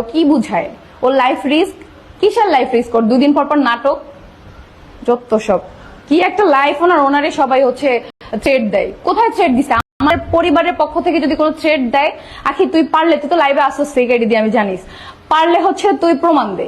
ও কি বুঝায়? ওর লাইফ রিস্ক কিসের লাইফ রিস্ক ওর দুদিন পর পর নাটক? যত সব। কি একটা লাইফ ওনার, ওনারে সবাই হচ্ছে থ্রেড দেয়। কোথায় থ্রেড দিছে? আমার পরিবারের পক্ষ থেকে যদি কোনো থ্রেড দেয়, আখি, তুই পারলে, তুই তো লাইভে আসছিস সিগারেট দিয়ে, আমি জানিস। পারলে হচ্ছে তুই প্রমাণ দে।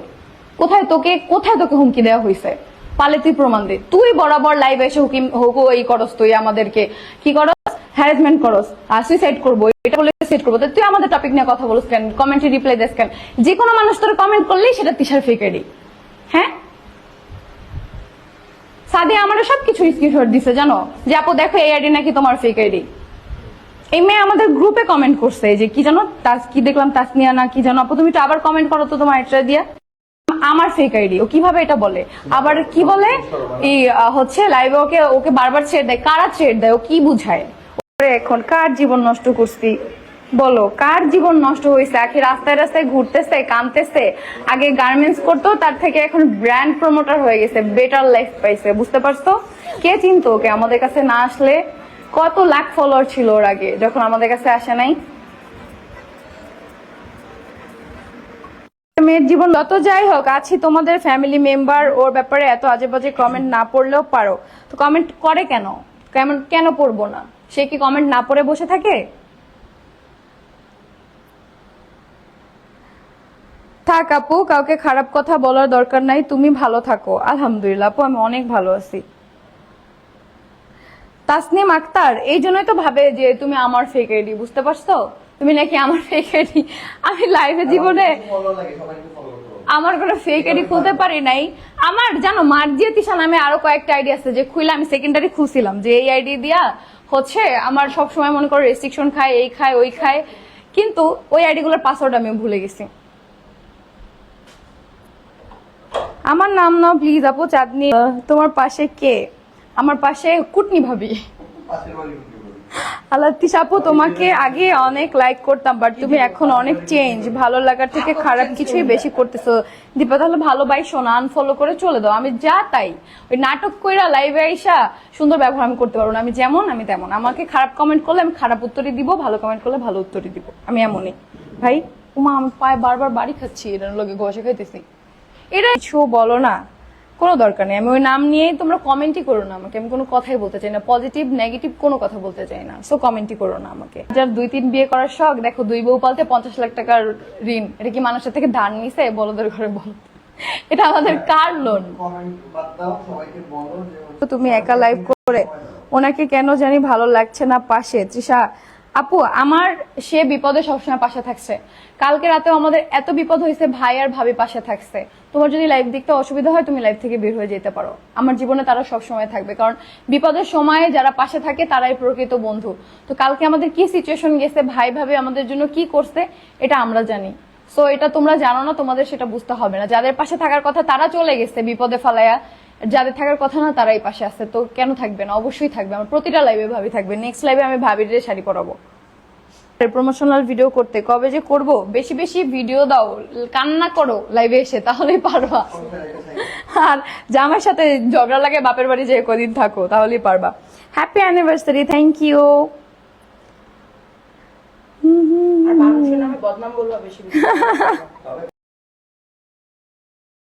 কোথায় তোকে কোথায় তোকে হুমকি দেওয়া হয়েছে পারলে তুই প্রমাণ দে। তুই বরাবর লাইভে এসে হুকিম, হুকু, এই করস, তুই আমাদেরকে কি করস? হ্যারাসমেন্ট করস। আর সুইসাইড করব। এটা বলে সুইসাইড করব। তুই আমাদের টপিক নিয়ে কথা বলিস কেন? কমেন্টে রিপ্লাই দিস কেন? যে কোনো মানুষ তোর কমেন্ট করলেই সেটা তিশার ফেকেডি হ্যাঁ? সাদিয়া আমার সবকিছু স্ক্রিনশট দিছে, জানো? যে আপু দেখো এই আইডি নাকি তোমার ফেক আইডি এই মেয়ে আমাদের গ্রুপে কমেন্ট করছে, যে কি জানো তাস কি দেখলাম, তাসনিয়া না কি জানো? আপু, তুমি তো আবার কমেন্ট করো তো তোমার এটা দিয়া। আমার ফেক আইডি ও কীভাবে এটা বলে? আবার কি বলে? এই হচ্ছে লাইভে ওকে ওকে বারবার ছেড় দেয়। কারা ছেড় দেয়? ও কি বুঝায়? এখন কার জীবন নষ্ট করছি? বলো, কার জীবন নষ্ট হয়েছে আখি রাস্তায় রাস্তায় ঘুরতেছে কানতেছে আগে গার্মেন্টস করতো, তার থেকে এখন ব্র্যান্ড প্রমোটার হয়ে গেছে বেটার লাইফ পাইছে, বুঝতে পারছ? কে চিনতো ওকে? আমাদের কাছে না আসলে কত লাখ ফলোয়ার ছিল ওর আগে, যখন আমাদের কাছে আসে নাই। মেয়ের জীবন যত যাই হোক, আছি তোমাদের ফ্যামিলি মেম্বার ওর ব্যাপারে এত আজে বাজে কমেন্ট না পড়লেও পারো। তো কমেন্ট করে কেন? কেমন কেন পড়ব না? সে কি কমেন্ট না পড়ে বসে থাকে? থাক আপু কাউকে খারাপ কথা বলার দরকার নাই তুমি ভালো থাকো। আলহামদুলিল্লাহ আপু আমি অনেক ভালো আছি। তাসনিম আক্তার এই জন্যই তো ভাবে যে তুমি আমার ফেক আইডি বুঝতে পারছ? তুমি নাকি আমার ফেক আইডি আমি লাইভে জীবনে আমার কোনো ফেক আইডি খুলতে পারি নাই। আমার জানো মার্জিয়া তিশা নামে আরও কয়েকটা আইডি আছে যে খুলে আমি সেকেন্ডারি খুলছিলাম। যে এই আইডি দিয়া হচ্ছে আমার সব সময় মনে করো রেস্ট্রিকশন খায় এই খায় ওই খায়। কিন্তু ওই আইডি গুলোর পাসওয়ার্ড আমি ভুলে গেছি। আমার নাম নাও প্লিজ আপু, চাঁদনি। তোমার পাশে কে? আমার পাশে কুটনি ভাবি। আল্লাহ আপু, তোমাকে আগে অনেক লাইক করতাম বাট তুমি এখন অনেক চেঞ্জ ভালো লাগার থেকে খারাপ কিছুই বেশি করতেছো। দীপা, তাহলে ভালোবাসো না আনফলো করে চলে দাও। আমি যা তাই। ওই নাটক কইরা লাইভে আইসা সুন্দর ব্যবহার আমি করতে পারব না। আমি যেমন, আমি তেমন। আমাকে খারাপ কমেন্ট করলে আমি খারাপ উত্তরই দিব, ভালো কমেন্ট করলে ভালো উত্তরই দিব। আমি এমনই। ভাই, উমা, আমি পায়ে বারবার বাড়ি খাচ্ছি এটার লোকে ঘষে খাইতেছি। এটা কিছু বলো না। কোনো দরকার নেই। আমি ওই নাম নিয়েই তোমরা কমেন্টই করো না আমাকে। আমি কোনো কথাই বলতে চাই না। পজিটিভ নেগেটিভ কোনো কথা বলতে চাই না। সো কমেন্টই করো না আমাকে। যার দুই তিন বিয়ে করার শখ দেখো দুই বউ পালতে পঞ্চাশ লাখ টাকার ঋণ। এটা কি মানুষের থেকে ধার নিছে? বলদের ঘরে বল। এটা আমাদের কার লোন তুমি একা লাইভ করে ওনাকে কেন জানি ভালো লাগছে না পাশে। তৃষা আপু, আমার সে বিপদে সবসময় পাশে থাকছে। কালকে রাতেও আমাদের এত বিপদ হয়েছে, ভাই আর ভাবি পাশে থাকছে। তোমার যদি লাইভ দেখতে অসুবিধা হয়, তুমি লাইফ থেকে বের হয়ে যেতে পারো। আমার জীবনে তারা সব সময় থাকবে, কারণ বিপদের সময়ে যারা পাশে থাকে, তারাই প্রকৃত বন্ধু। তো কালকে আমাদের কি সিচুয়েশন গেছে, ভাই ভাবি আমাদের জন্য কি করছে, এটা আমরা জানি। সো এটা তোমরা জানো না, তোমাদের সেটা বুঝতে হবে না। যাদের পাশে থাকার কথা তারা চলে গেছে বিপদে ফালায়া যাদের থাকার কথা না তারাই পাশে আছে। তো কেন থাকবে না? অবশ্যই থাকবে। আমার প্রতিটা লাইভে ভাবি থাকবে। নেক্সট লাইভে আমি ভাবি ভাবির শাড়ি পরাবো। প্রমোশনাল ভিডিও করতে। কবে যে করব? বেশি বেশি ভিডিও দাও। কান্না করো লাইভে এসে তাহলেই পারবা। আর জামার সাথে ঝগড়া লাগে বাপের বাড়ি যে কদিন থাকো তাহলেই পারবা। হ্যাপি অ্যানিভার্সারি থ্যাংক ইউ আর মানুষের নামে বদনাম বলবা বেশি।